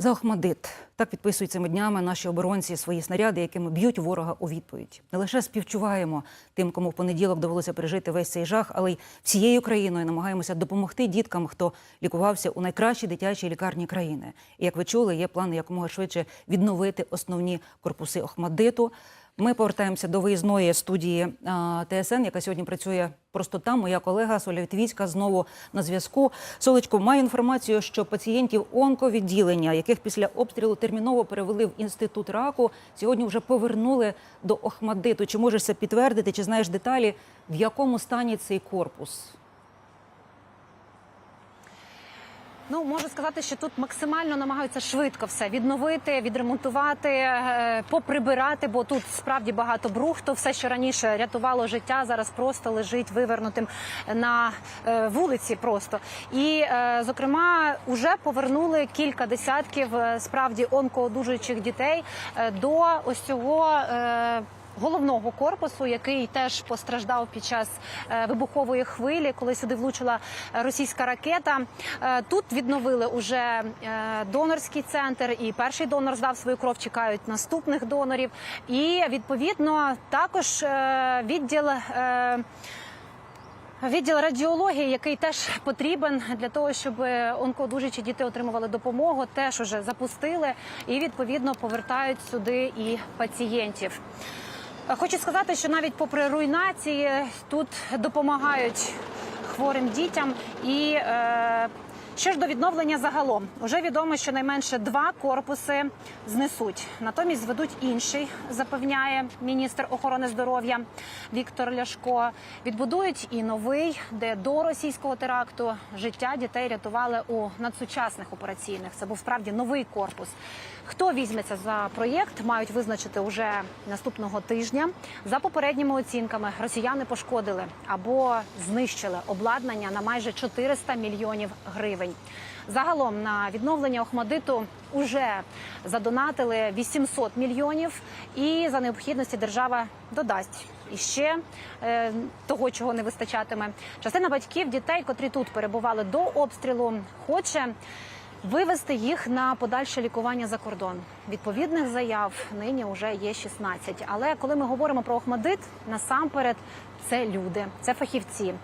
За Охмадит так підписують цими днями наші оборонці свої снаряди, якими б'ють ворога у відповідь. Не лише співчуваємо тим, кому в понеділок довелося пережити весь цей жах, але й всією країною намагаємося допомогти діткам, хто лікувався у найкращій дитячій лікарні країни. І як ви чули, є плани якомога швидше відновити основні корпуси Охмадиту. Ми повертаємося до виїзної студії ТСН, яка сьогодні працює просто там. Моя колега Соля Вітвіцька знову на зв'язку. Солечко, маю інформацію, що пацієнтів онковідділення, яких після обстрілу терміново перевели в інститут раку, сьогодні вже повернули до Охмадиту. Чи можеш це підтвердити? Чи знаєш деталі, в якому стані цей корпус? Ну можу сказати, що тут максимально намагаються швидко все відновити, відремонтувати, е, поприбирати, бо тут справді багато брухту. Все, що раніше рятувало життя, зараз просто лежить вивернутим на е, вулиці. Просто і е, зокрема, вже повернули кілька десятків справді онкоодужуючих дітей до ось цього. Головного корпусу, який теж постраждав під час е, вибухової хвилі, коли сюди влучила російська ракета. Е, Тут відновили уже е, донорський центр, і перший донор здав свою кров. Чекають наступних донорів. І відповідно також відділ. Відділ радіології, який теж потрібен для того, щоб онкодужичі діти отримували допомогу, теж уже запустили і відповідно повертають сюди і пацієнтів. Хочу сказати, що навіть попри руйнації тут допомагають хворим дітям і. Е, що ж до відновлення загалом, вже відомо, що найменше два корпуси знесуть. Натомість зведуть інший, запевняє міністр охорони здоров'я Віктор Ляшко. Відбудують і новий, де до російського теракту життя дітей рятували у надсучасних операційних. Це був справді новий корпус. Хто візьметься за проєкт, мають визначити уже наступного тижня. За попередніми оцінками, росіяни пошкодили або знищили обладнання на майже 400 мільйонів гривень. Загалом на відновлення Охмадиту уже задонатили 800 мільйонів, і за необхідності держава додасть іще е, того, чого не вистачатиме. Частина батьків дітей, котрі тут перебували до обстрілу, хоче. Вивести їх на подальше лікування за кордон. Відповідних заяв нині вже є 16. Але коли ми говоримо про Охмадит, насамперед це люди, це фахівці,